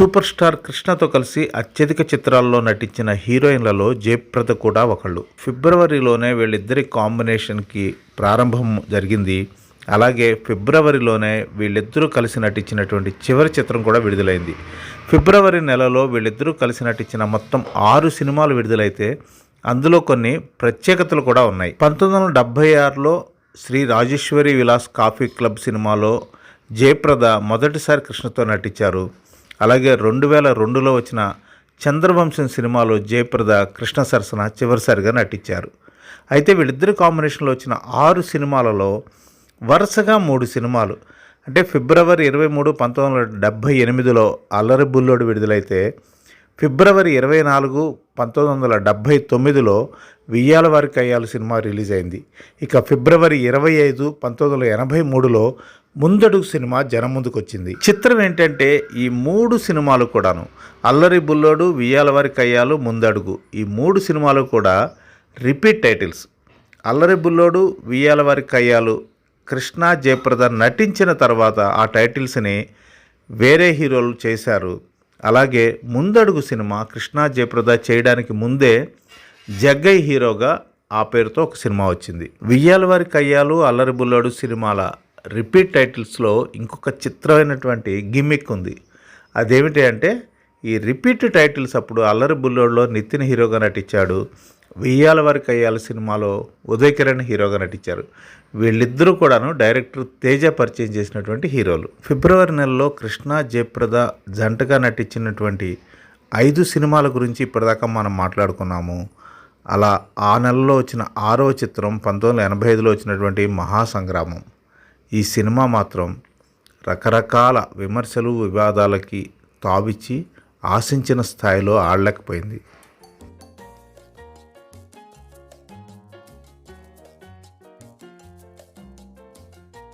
Super star కృష్ణతో కలిసి అత్యధిక చిత్రాల్లో నటించిన హీరోయిన్లలో జయప్రద కూడా ఒకళ్ళు. ఫిబ్రవరిలోనే వీళ్ళిద్దరి కాంబినేషన్కి ప్రారంభం జరిగింది. అలాగే ఫిబ్రవరిలోనే వీళ్ళిద్దరూ కలిసి నటించినటువంటి చివరి చిత్రం కూడా విడుదలైంది. ఫిబ్రవరి నెలలో వీళ్ళిద్దరూ కలిసి నటించిన మొత్తం ఆరు సినిమాలు విడుదలైతే అందులో కొన్ని ప్రత్యేకతలు కూడా ఉన్నాయి. పంతొమ్మిది వందల డెబ్భై ఆరులో శ్రీ రాజేశ్వరి విలాస్ కాఫీ క్లబ్ సినిమాలో జయప్రద మొదటిసారి కృష్ణతో నటించారు. అలాగే రెండు వేల రెండులో వచ్చిన చంద్రవంశం సినిమాలో జయప్రద కృష్ణ సరసన చివరిసారిగా నటించారు. అయితే వీళ్ళిద్దరి కాంబినేషన్లో వచ్చిన ఆరు సినిమాలలో వరుసగా మూడు సినిమాలు. అంటే ఫిబ్రవరి ఇరవై మూడు పంతొమ్మిది వందల డెబ్భై ఎనిమిదిలో అల్లరి బుల్లోడు విడుదలైతే ఫిబ్రవరి ఇరవై నాలుగు పంతొమ్మిది వందల డెబ్భై తొమ్మిదిలో వియ్యాల వారికి సినిమా రిలీజ్ అయింది. ఇక ఫిబ్రవరి ఇరవై ఐదు పంతొమ్మిది వందల ఎనభై మూడులో ముందడుగు సినిమా జనం ముందుకు వచ్చింది. చిత్రం ఏంటంటే ఈ మూడు సినిమాలు కూడాను. అల్లరి బుల్లోడు వియ్యాలవారి కయ్యాలు ముందడుగు. ఈ మూడు సినిమాలు కూడా రిపీట్ టైటిల్స్. అల్లరి బుల్లోడు వియ్యాలవారి కయ్యాలు కృష్ణ జయప్రద నటించిన తర్వాత ఆ టైటిల్స్ని వేరే హీరోలు చేశారు. అలాగే ముందడుగు సినిమా కృష్ణ జయప్రద చేయడానికి ముందే జగ్గయ్య హీరోగా ఆ పేరుతో ఒక సినిమా వచ్చింది. వియ్యాలవారి కయ్యాలు అల్లరి బుల్లోడు సినిమాల రిపీట్ టైటిల్స్లో ఇంకొక చిత్రమైనటువంటి గిమ్మిక్ ఉంది. అదేమిటి అంటే ఈ రిపీట్ టైటిల్స్ అప్పుడు అల్లరి బుల్లోడ్లో నితిన్ హీరోగా నటించాడు. వెయ్యాల వరకు అయ్యాల సినిమాలో ఉదయ్ కిరణ్ హీరోగా నటించారు. వీళ్ళిద్దరూ కూడాను డైరెక్టర్ తేజ పరిచయం చేసినటువంటి హీరోలు. ఫిబ్రవరి నెలలో కృష్ణ జయప్రద జంటగా నటించినటువంటి ఐదు సినిమాల గురించి ఇప్పటిదాకా మనం మాట్లాడుకున్నాము. అలా ఆ నెలలో వచ్చిన ఆరవ చిత్రం పంతొమ్మిది వందల ఎనభై ఐదులో వచ్చినటువంటి మహాసంగ్రామం. ఈ సినిమా మాత్రం రకరకాల విమర్శలు వివాదాలకి తావిచ్చి ఆశించిన స్థాయిలో ఆడలేకపోయింది.